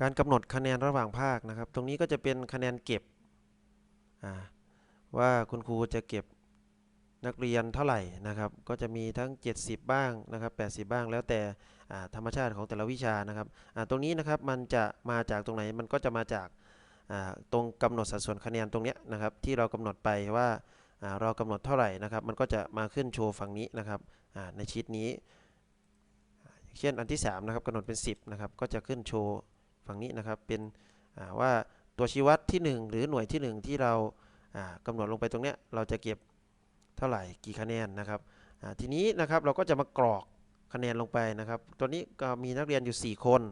การกำหนดคะแนนระหว่างภาคนะครับ ตรงนี้ก็จะเป็นคะแนนเก็บว่าคุณครูจะเก็บนักเรียนเท่าไหร่นะครับ ก็จะมีทั้ง 70 บ้างนะครับ80 บ้างแล้วแต่ธรรมชาติของแต่ละวิชานะครับตรงนี้นะครับมันจะมาจากตรงไหนมันก็จะมาจากตรงกำหนดสัดส่วนคะแนนตรงนี้นะครับที่เรากำหนดไปว่าเรากำหนดเท่าไหร่นะครับ มันก็จะมาขึ้นโชว์ฝั่งนี้นะครับในชีตนี้ เช่นอันที่3นะครับกำหนดเป็น 10นะครับก็จะขึ้นโชว์ ฝั่งนี้นะครับเป็นว่าตัวชี้วัดที่ 1 หรือหน่วยที่ 1 ที่เราอ่ากำหนดลงไปตรงเนี้ยเราจะเก็บเท่าไหร่กี่คะแนนนะครับทีนี้นะครับเราก็จะมากรอกคะแนนลงไปนะครับ ตัวนี้ก็มีนักเรียนอยู่ 4 คน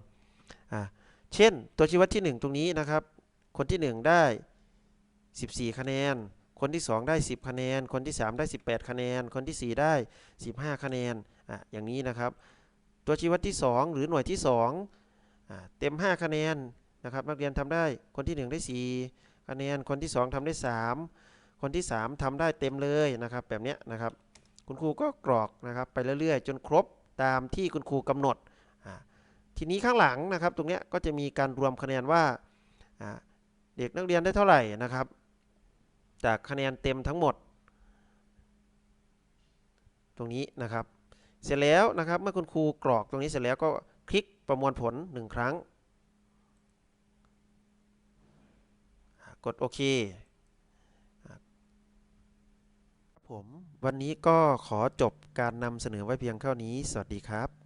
เช่นตัวชี้วัดที่ 1 ตรงนี้นะครับ คนที่ 1 ได้ 14 คะแนน คนที่ 2 ได้ 10 คะแนน คนที่ 3 ได้ 18 คะแนน คนที่ 4 ได้ 15 คะแนนออย่างนี้นะครับ ตัวชี้วัดที่ 2 หรือหน่วยที่2อ่า เต็ม 5 คะแนนนะครับนักเรียนทำได้คนที่ 1 ได้ 4 คะแนน คนที่ 2ทำได้ 3 คนที่ 3ทำได้เต็มเลยนะครับ แบบนี้นะครับ คุณครูก็กรอกนะครับไปเรื่อยๆ จนครบตามที่คุณครูกำหนด ทีนี้ข้างหลังนะครับตรงนี้ก็จะมีการรวมคะแนนว่าเด็กนักเรียนได้เท่าไหร่นะครับ จากคะแนนเต็มทั้งหมด ตรงนี้นะครับ เสร็จแล้วนะครับเมื่อคุณครูกรอกตรงนี้เสร็จแล้วก็ คลิกประมวลผล 1 ครั้ง กดโอเคผมวันนี้ก็ขอจบการนำเสนอไว้เพียงเท่านี้ สวัสดีครับ